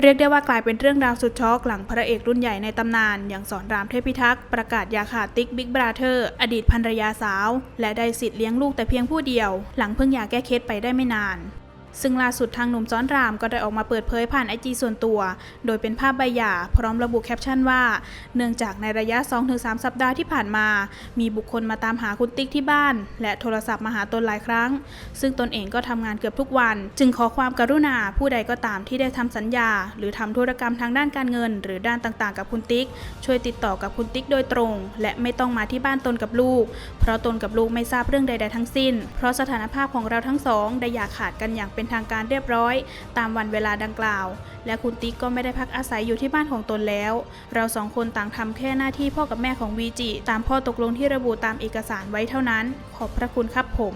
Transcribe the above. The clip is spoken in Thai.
เรียกได้ว่ากลายเป็นเรื่องราวสุดช็อกหลังพระเอกรุ่นใหญ่ในตำนาน อย่างสอนรามเทพิทักษ์ประกาศยาขาดติ๊กบิ๊กบราเธอร์อดีตภรรยาสาว และได้สิทธิ์เลี้ยงลูกแต่เพียงผู้เดียว หลังเพิ่งยาแก้เคสไปได้ไม่นาน ซึ่งล่าสุดทางหนุ่มซ้อนรามก็ได้ออกมาเปิดเผยผ่านไอจีส่วนตัว โดยเป็นภาพใบหย่าพร้อมระบุแคปชั่นว่า เนื่องจากในระยะ 2-3 สัปดาห์ที่ผ่านมา มีบุคคลมาตามหาคุณติ๊กที่บ้าน และโทรศัพท์มาหาตนหลายครั้ง ซึ่งตนเองก็ทำงานเกือบทุกวัน จึงขอความกรุณาผู้ใดก็ตามที่ได้ทำสัญญา หรือทำธุรกรรมทางด้านการเงิน หรือด้านต่างๆ กับคุณติ๊ก ช่วยติดต่อกับคุณติ๊กโดยตรง และไม่ต้องมาที่บ้านตนกับลูก เพราะตนกับลูกไม่ทราบเรื่องใด ๆ ทั้งสิ้น เพราะสถานภาพของเราทั้งสองได้อย่าขาดกันอย่างเป็น็นทางการเรียบร้อย ตามวันเวลาดังกล่าว และคุณติ๊กก็ไม่ได้พักอาศัยอยู่ที่บ้านของตนแล้ว เราสองคนต่างทำแค่หน้าที่พ่อกับแม่ของวีจิตามข้อตกลงที่ระบุตามเอกสารไว้เท่านั้น ขอบพระคุณครับผม